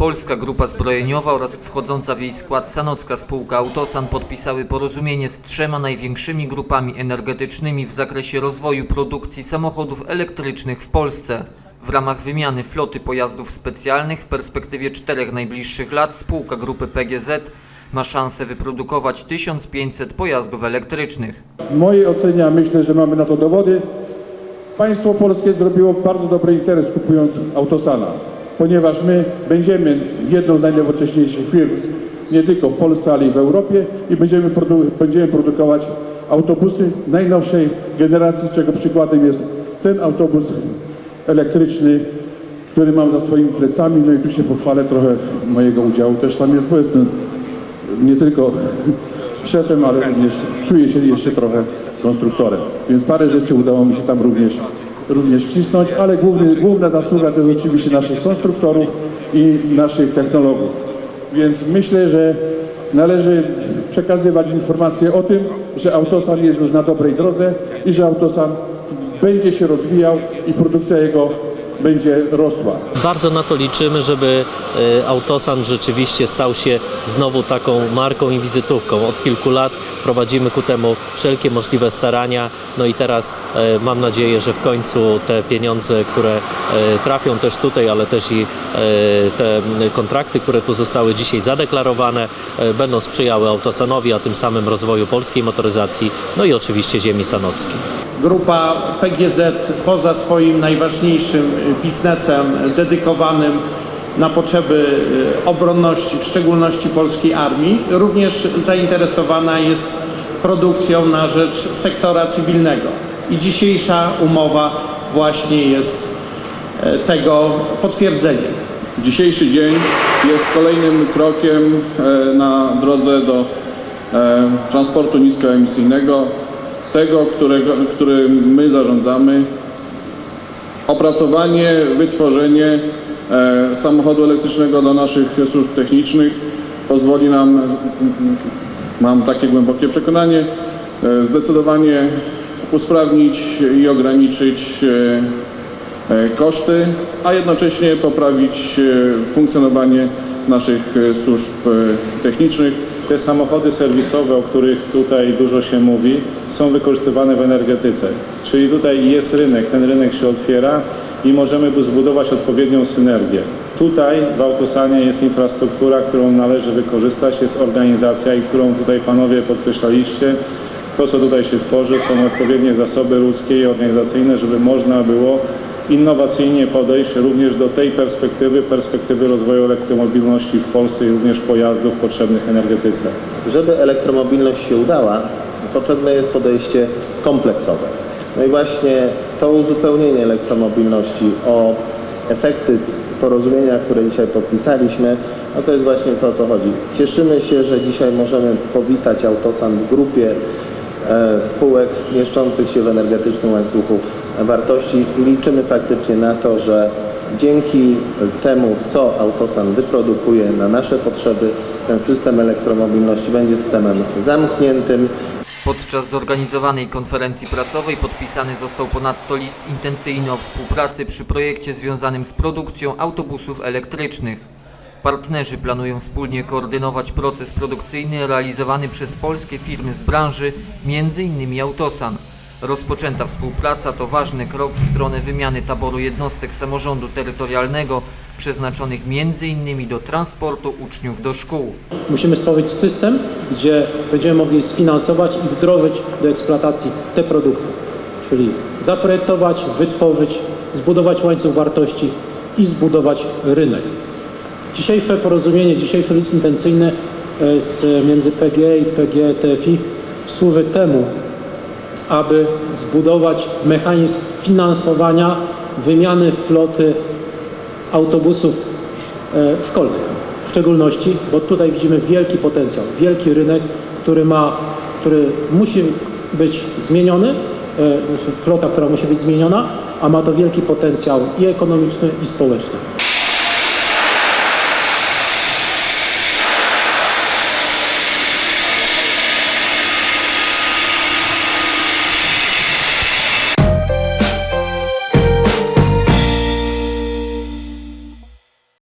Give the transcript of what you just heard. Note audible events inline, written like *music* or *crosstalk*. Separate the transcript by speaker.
Speaker 1: Polska Grupa Zbrojeniowa oraz wchodząca w jej skład sanocka spółka Autosan podpisały porozumienie z trzema największymi grupami energetycznymi w zakresie rozwoju produkcji samochodów elektrycznych w Polsce. W ramach wymiany floty pojazdów specjalnych w perspektywie czterech najbliższych lat spółka grupy PGZ ma szansę wyprodukować 1500 pojazdów elektrycznych.
Speaker 2: W mojej ocenie, a myślę, że mamy na to dowody, państwo polskie zrobiło bardzo dobry interes kupując Autosana, ponieważ my będziemy jedną z najnowocześniejszych firm, nie tylko w Polsce, ale i w Europie i będziemy, produ- będziemy produkować autobusy najnowszej generacji, czego przykładem jest ten autobus elektryczny, który mam za swoimi plecami, no i tu się pochwalę trochę mojego udziału też tam jest, bo jestem nie tylko *laughs* szefem, ale również czuję się jeszcze trochę konstruktorem. Więc parę rzeczy udało mi się tam również, również wcisnąć, ale główny, główna zasługa to oczywiście naszych konstruktorów i naszych technologów. Więc myślę, że należy przekazywać informacje o tym, że Autosan jest już na dobrej drodze i że Autosan będzie się rozwijał i produkcja jego będzie rosła.
Speaker 3: Bardzo na to liczymy, żeby e, Autosan rzeczywiście stał się znowu taką marką i wizytówką. Od kilku lat prowadzimy ku temu wszelkie możliwe starania. No i teraz e, mam nadzieję, że w końcu te pieniądze, które e, trafią też tutaj, ale też i te kontrakty, które tu zostały dzisiaj zadeklarowane, będą sprzyjały Autosanowi, a tym samym rozwoju polskiej motoryzacji, no i oczywiście ziemi sanockiej.
Speaker 4: Grupa PGZ poza swoim najważniejszym biznesem dedykowanym na potrzeby y, obronności, w szczególności polskiej armii, również zainteresowana jest produkcją na rzecz sektora cywilnego. I dzisiejsza umowa właśnie jest e, tego potwierdzeniem.
Speaker 5: Dzisiejszy dzień jest kolejnym krokiem e, na drodze do e, transportu niskoemisyjnego, tego, którego, którym my zarządzamy. Opracowanie, wytworzenie e, samochodu elektrycznego dla naszych służb technicznych pozwoli nam, mam takie głębokie przekonanie, e, zdecydowanie usprawnić i ograniczyć e, e, koszty, a jednocześnie poprawić e, funkcjonowanie naszych e, służb technicznych.
Speaker 6: Te samochody serwisowe, o których tutaj dużo się mówi, są wykorzystywane w energetyce. Czyli tutaj jest rynek, ten rynek się otwiera i możemy zbudować odpowiednią synergię. Tutaj w Autosanie jest infrastruktura, którą należy wykorzystać, jest organizacja i którą tutaj panowie podkreślaliście. To, co tutaj się tworzy, są odpowiednie zasoby ludzkie i organizacyjne, żeby można było innowacyjnie podejść również do tej perspektywy, perspektywy rozwoju elektromobilności w Polsce i również pojazdów potrzebnych energetyce.
Speaker 7: Żeby elektromobilność się udała, potrzebne jest podejście kompleksowe. No i właśnie to uzupełnienie elektromobilności o efekty porozumienia, które dzisiaj podpisaliśmy, no to jest właśnie to, o co chodzi. Cieszymy się, że dzisiaj możemy powitać Autosan w grupie e, spółek mieszczących się w energetycznym łańcuchu wartości liczymy faktycznie na to, że dzięki temu, co Autosan wyprodukuje na nasze potrzeby, ten system elektromobilności będzie systemem zamkniętym,
Speaker 1: Podczas zorganizowanej konferencji prasowej podpisany został ponadto list intencyjny o współpracy przy projekcie związanym z produkcją autobusów elektrycznych. Partnerzy planują wspólnie koordynować proces produkcyjny realizowany przez polskie firmy z branży, m.in. Autosan. Rozpoczęta współpraca to ważny krok w stronę wymiany taboru jednostek samorządu terytorialnego przeznaczonych m.in. do transportu uczniów do szkół.
Speaker 8: Musimy stworzyć system, gdzie będziemy mogli sfinansować i wdrożyć do eksploatacji te produkty. Czyli zaprojektować, wytworzyć, zbudować łańcuch wartości i zbudować rynek. Dzisiejsze porozumienie, dzisiejszy list intencyjny e, z, między PGE i PGE TFI służy temu, aby zbudować mechanizm finansowania wymiany floty autobusów e, szkolnych w szczególności, bo tutaj widzimy wielki potencjał, wielki rynek, który ma, który musi być zmieniony, e, flota, która musi być zmieniona, a ma to wielki potencjał i ekonomiczny, i społeczny.